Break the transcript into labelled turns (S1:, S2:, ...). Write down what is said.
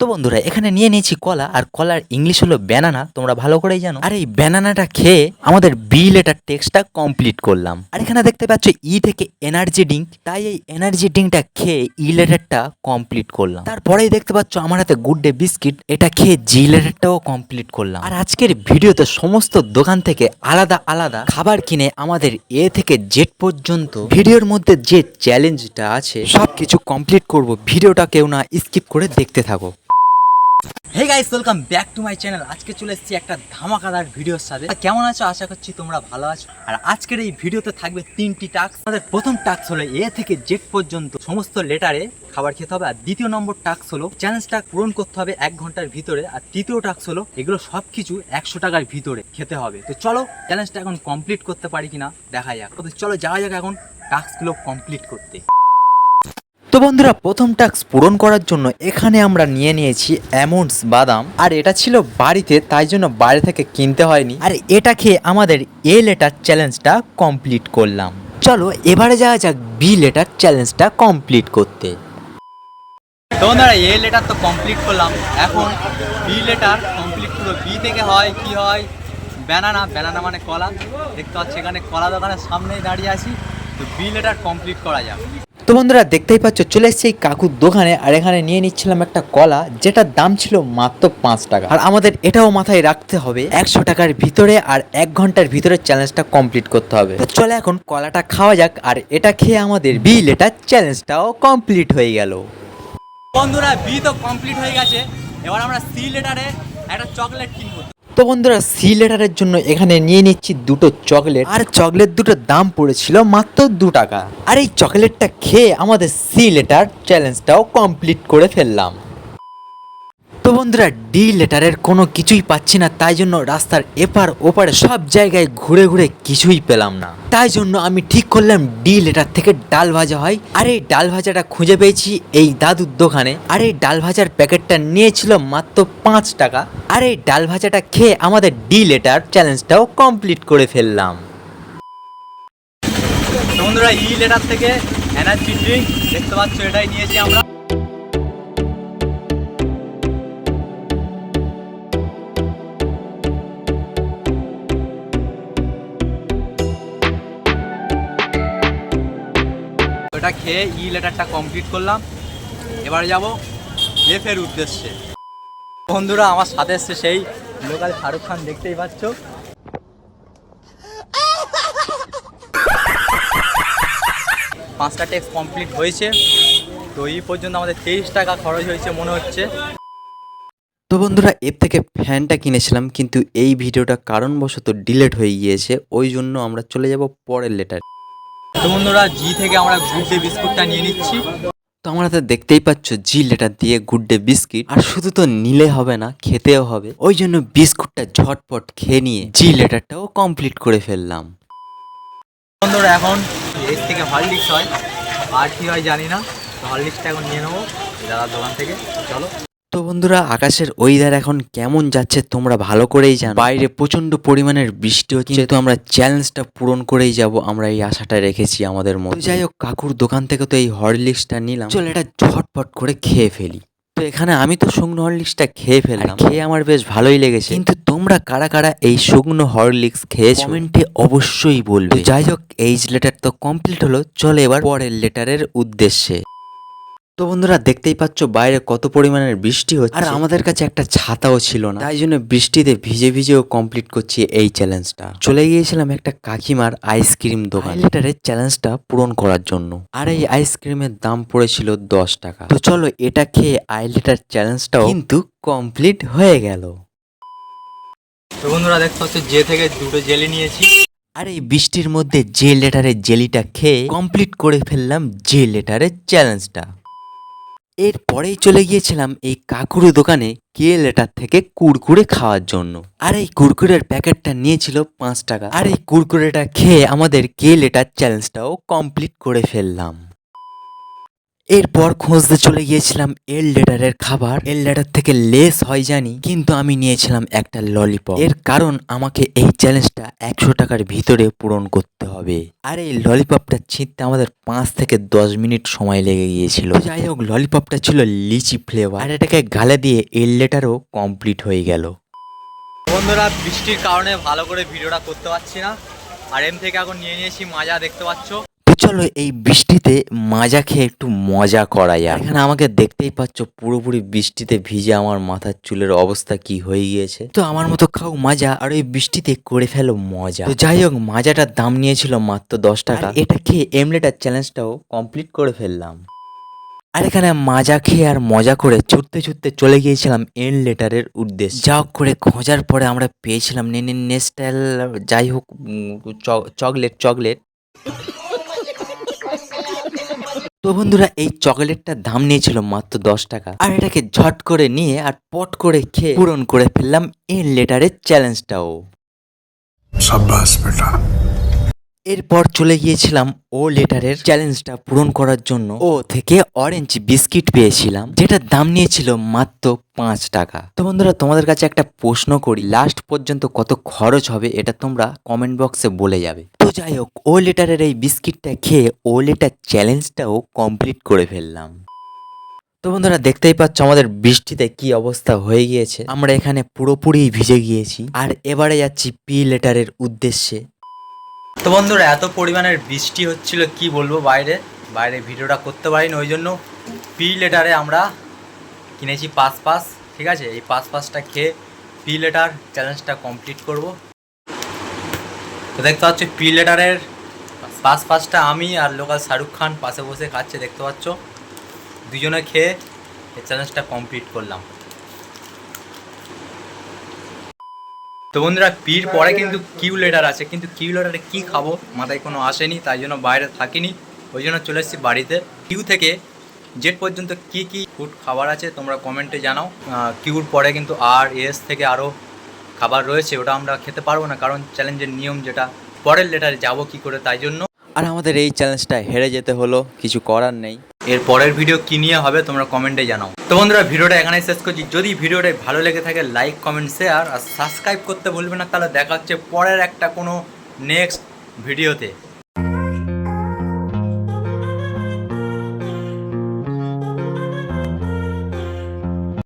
S1: তো বন্ধুরা, এখানে নিয়ে নিয়েছি কলা, আর কলার ইংলিশ হলো ব্যানানা তোমরা ভালো করেই জানো। আর এই ব্যানানাটা খেয়ে আমাদের বি লেটার টেক্সটটা কমপ্লিট করলাম। আর এখানে দেখতে পাচ্ছ, ই থেকে এনার্জি ড্রিঙ্ক তাই এই এনার্জি ড্রিঙ্কটা খেয়ে ই লেটারটা কমপ্লিট করলাম। তারপরেই দেখতে পাচ্ছ, আমার হাতে গুড ডে বিস্কিট এটা খেয়ে জি লেটারটাও কমপ্লিট করলাম। আর আজকের ভিডিওতে সমস্ত দোকান থেকে আলাদা আলাদা খাবার কিনে আমাদের এ থেকে জেড পর্যন্ত ভিডিওর মধ্যে যে চ্যালেঞ্জটা আছে সব কিছু কমপ্লিট করব। ভিডিওটা কেউ না স্কিপ করে দেখতে থাকো। Hey guys welcome back to my channel আজকে চলে এসেছি একটা ধামাকাদার ভিডিওর সাথে। কেমন আছো? আশা করছি তোমরা ভালো আছো। আর আজকের এই ভিডিওতে থাকবে তিনটি টাস্ক আমাদের প্রথম টাস্ক হলো এ থেকে জেড পর্যন্ত সমস্ত লেটারে খাবার খেতে হবে। আর দ্বিতীয় নম্বর টাস্ক হলো চ্যালেঞ্জটা পূরণ করতে হবে এক ঘণ্টার ভিতরে। আর তৃতীয় টাস্ক হলো এগুলো সব কিছু একশো টাকার ভিতরে খেতে হবে। তো চলো চ্যালেঞ্জটা এখন কমপ্লিট করতে পারি কিনা? দেখা যাক। তো চলো, যাওয়া যাক এখন টাস্কগুলো কমপ্লিট করতে। তো বন্ধুরা, প্রথম টাস্ক পূরণ করার জন্য এখানে আমরা নিয়ে নিয়েছি অ্যামন্ডস বাদাম। আর এটা ছিল বাড়িতে, তাই জন্য বাইরে থেকে কিনতে হয়নি। আর এটা খেয়ে আমাদের এ লেটার চ্যালেঞ্জটা কমপ্লিট করলাম। চলো, এবারে যাওয়া যাক বি লেটার চ্যালেঞ্জটা কমপ্লিট করতে। তো বন্ধুরা, এ লেটার তো কমপ্লিট করলাম। এখন বি লেটার কমপ্লিট করব। বি থেকে হয়, কি হয়? ব্যানানা ব্যানানা মানে কলা। দেখতে পাচ্ছি, এখানে কলা দোকানের সামনেই দাঁড়িয়ে আছি। তো বি লেটার কমপ্লিট করা যাক। তো বন্ধুরা দেখতেই পাচ্ছ, চলে এসেছি এই কাকুর দোকানে, আর এখানে নিয়ে নিচ্ছিলাম একটা কলা, যেটার দাম ছিল মাত্র পাঁচ টাকা। আর আমাদের এটাও মাথায় রাখতে হবে, একশো টাকার ভিতরে আর এক ঘণ্টার ভিতরে চ্যালেঞ্জটা কমপ্লিট করতে হবে। তো চলে এখন কলাটা খাওয়া যাক, আর এটা খেয়ে আমাদের বি লেটার চ্যালেঞ্জটাও কমপ্লিট হয়ে গেল। বন্ধুরা, বি তো কমপ্লিট হয়ে গেছে। এবার আমরা সি লেটারে একটা চকলেট কিনবো। তো বন্ধুরা সি লেটারের জন্য এখানে নিয়ে নিচ্ছি দুটো চকলেট আর চকলেট দুটোর দাম পড়েছিল মাত্র দু টাকা। আর এই চকলেটটা খেয়ে আমাদের সি লেটার চ্যালেঞ্জটাও কমপ্লিট করে ফেললাম। বন্ধুরা ডি লেটারের কোনো কিছুই পাচ্ছি না, তাই জন্য রাস্তার এপার ওপারে সব জায়গায় ঘুরে ঘুরে কিছুই পেলাম না। তাই জন্য আমি ঠিক করলাম ডি লেটার থেকে ডাল ভাজা হয়। আর এই ডাল ভাজাটা খুঁজে পেয়েছি এই দাদুর দোকানে। আর এই ডাল ভাজার প্যাকেটটা নিয়েছিল মাত্র পাঁচ টাকা। আর এই ডাল ভাজাটা খেয়ে আমাদের ডি লেটার চ্যালেঞ্জটাও কমপ্লিট করে ফেললাম। বন্ধুরা ই লেটার থেকে এনার্জি ড্রিঙ্ক দেখতে পাচ্ছ, এটাই নিয়েছি আমরা। ওটা খেয়ে ই লেটারটা কমপ্লিট করলাম। এবারে যাব এফের উদ্দেশ্যে। বন্ধুরা, আমার সাথে এসছে সেই লোকাল শাহরুখ খান, দেখতেই পাচ্ছ। পাঁচটা টেক্স কমপ্লিট হয়েছে। তো এই পর্যন্ত আমাদের তেইশ টাকা খরচ হয়েছে মনে হচ্ছে। তো বন্ধুরা এর থেকে ফ্যানটা কিনেছিলাম, কিন্তু এই ভিডিওটা কারণবশত ডিলেট হয়ে গিয়েছে। ওই জন্য আমরা চলে যাব পরের লেটার তো বন্ধুরা জি থেকে আমরা গুড ডে বিস্কুটটা নিয়ে নিচ্ছি। তো আমরা তো দেখতেই পাচ্ছ জি লেটার দিয়ে গুড ডে বিস্কিট। আর শুধু তো নিলে হবে না খেতেও হবে। ওই জন্য বিস্কুটটা ঝটপট খেয়ে নিয়ে জি লেটারটাও কমপ্লিট করে ফেললাম। বন্ধুরা এখন এর থেকে হরলিক্স হয়। আর কি হয় জানি না। তো হরলিক্সটা এখন নিয়ে নেব দাদার দোকান থেকে। চলো। তো বন্ধুরা, আকাশের ওয়েদার এখন কেমন যাচ্ছে তোমরা ভালো করেই জানো। বাইরে প্রচণ্ড পরিমাণের বৃষ্টি হচ্ছে তো আমরা চ্যালেঞ্জটা পূরণ করেই যাব, আমরা এই আশাটা রেখেছি আমাদের মধ্যে। যাই হোক, কাকুর দোকান থেকে তো এই হরলিক্সটা নিলাম। চল এটা ঝটপট করে খেয়ে ফেলি। তো এখানে আমি তো শুকনো হরলিক্সটা খেয়ে ফেললাম। খেয়ে আমার বেশ ভালোই লেগেছে। কিন্তু তোমরা কারা কারা এই শুকনো হরলিক্স খেয়েছো? কমেন্টে অবশ্যই বলবে। যাই হোক, এই লেটার তো কমপ্লিট হলো, চলে এবার পরের লেটারের উদ্দেশ্যে। তো বন্ধুরা দেখতেই পাচ্ছ বাইরে কত পরিমাণের বৃষ্টি হচ্ছে। আর আমাদের কাছে একটা ছাতাও ছিল না। তাই জন্য বৃষ্টিতে ভিজে ভিজেও কমপ্লিট করছি এই চ্যালেঞ্জটা চলে গিয়েছিলাম একটা কাকিমার আইসক্রিম দোকান। লিটারের চ্যালেঞ্জটা পূরণ করার জন্য। আর এই আইসক্রিমের দাম পড়েছিল দশ টাকা। তো চলো এটা খেয়ে আই লিটার চ্যালেঞ্জটাও কিন্তু কমপ্লিট হয়ে গেল। তো বন্ধুরা দেখতে হচ্ছে যে থেকে দুটো জেলি নিয়েছি। আর এই বৃষ্টির মধ্যে যে লেটারের জেলিটা খেয়ে কমপ্লিট করে ফেললাম যে লেটারের চ্যালেঞ্জটা এরপরেই চলে গিয়েছিলাম এই কাকুরি দোকানে কে লেটার থেকে কুরকুরে খাওয়ার জন্য। আর এই কুরকুরের প্যাকেটটা নিয়েছিল পাঁচ টাকা। আর এই কুরকুরেটা খেয়ে আমাদের কে লেটার চ্যালেঞ্জটাও কমপ্লিট করে ফেললাম। এরপর খুঁজতে চলে গিয়েছিলাম এল লেটারের খাবার। এল লেটার থেকে লেস হয় জানি, কিন্তু আমি নিয়েছিলাম একটা ললিপপ। এর কারণ আমাকে এই চ্যালেঞ্জটা একশো টাকার ভিতরে পূরণ করতে হবে। আর এই ললিপপটা ছিঁড়তে আমাদের পাঁচ থেকে দশ মিনিট সময় লেগে গিয়েছিল। যাই হোক, ললিপপটা ছিল লিচি ফ্লেভার। আর এটাকে গালে দিয়ে এল লেটারও কমপ্লিট হয়ে গেল।
S2: বন্ধুরা, বৃষ্টির কারণে ভালো করে ভিডিওটা করতে পারছি না। আর এম থেকে এখন নিয়ে নিয়েছি, মাজা দেখতে পাচ্ছ।
S1: চলো এই বৃষ্টিতে মাজা খেয়ে একটু মজা করা যায় এখানে আমাকে দেখতেই পাচ্ছ পুরোপুরি বৃষ্টিতে ভিজে আমার মাথার চুলের অবস্থা কি হয়ে গিয়েছে। তো আমার মতো খাও মাজা আর ওই বৃষ্টিতে করে ফেলো মজা। তো যাই হোক, মাজাটার দাম নিয়েছিল মাত্র দশ টাকা। এটা খেয়ে এমলেটার চ্যালেঞ্জটাও কমপ্লিট করে ফেললাম। আর এখানে মাজা খেয়ে আর মজা করে ছুটতে ছুটতে চলে গিয়েছিলাম এন লেটারের উদ্দেশ্যে। যা করে খোঁজার পরে আমরা পেয়েছিলাম নেস্টাইল যাই হোক চকলেট চকলেট তো বন্ধুরা, এই চকলেটটার দাম নিয়েছিল মাত্র দশ টাকা। আর এটাকে ঝট করে নিয়ে আর পট করে খেয়ে পূরণ করে ফেললাম এই লেটারের চ্যালেঞ্জটাও।
S3: সাব্বাস, বেটা।
S1: এরপর চলে গিয়েছিলাম ও লেটারের চ্যালেঞ্জটা পূরণ করার জন্য। ও থেকে অরেঞ্জ বিস্কিট পেয়েছিলাম, যেটার দাম নিয়েছিল মাত্র পাঁচ টাকা। তো বন্ধুরা, তোমাদের কাছে একটা প্রশ্ন করি লাস্ট পর্যন্ত কত খরচ হবে এটা তোমরা কমেন্ট বক্সে বলে যাবে। তো যাই হোক, ও লেটারের এই বিস্কিটটা খেয়ে ও লেটার চ্যালেঞ্জটাও কমপ্লিট করে ফেললাম। তো বন্ধুরা, দেখতেই পাচ্ছ আমাদের বৃষ্টিতে কি অবস্থা হয়ে গিয়েছে। আমরা এখানে পুরোপুরি ভিজে গিয়েছি। আর এবারে যাচ্ছি পি লেটারের উদ্দেশ্যে।
S2: তো বন্ধুরা, এত পরিমাণের বৃষ্টি হচ্ছিল, কি বলব বাইরে? বাইরে ভিডিওটা করতে পারিনি, ওই জন্য পি লেটারে আমরা কিনেছি পাস পাস ঠিক আছে? এই পাস পাসটা খেয়ে পি লেটার চ্যালেঞ্জটা কমপ্লিট করব। তো দেখতে পাচ্ছ পি লেটারের পাস পাসটা আমি আর লোকাল শাহরুখ খান পাশে বসে খাচ্ছে, দেখতে পাচ্ছ? দুজনে খেয়ে এই চ্যালেঞ্জটা কমপ্লিট করলাম। তো বন্ধুরা পির পরে কিন্তু কিউ লেটার আছে। কিন্তু কিউ লেটারে কী খাব? মাথায় কোনো আসেনি, তাই জন্য বাইরে থাকিনি। ওই জন্য চলে এসেছি বাড়িতে। কিউ থেকে জেট পর্যন্ত কি কি ফুড খাবার আছে, তোমরা কমেন্টে জানাও। কিউর পরে কিন্তু আর এস থেকে আরও খাবার রয়েছে, ওটা আমরা খেতে পারব না। কারণ চ্যালেঞ্জের নিয়ম যেটা, পরের লেটারে যাব কি করে, তাই জন্য।
S1: আর আমাদের এই চ্যালেঞ্জটা হেরে যেতে হলো, কিছু করার নেই।
S2: এর পরের ভিডিও কি নিয়ে হবে তোমরা কমেন্টে জানাও। তো বন্ধুরা, ভিডিওটা এখানেই শেষ করছি। যদি ভিডিওটা ভালো লেগে থাকে লাইক কমেন্ট শেয়ার আর সাবস্ক্রাইব করতে ভুলবে না, তাহলে দেখা হচ্ছে পরের একটা কোনো নেক্সট ভিডিওতে।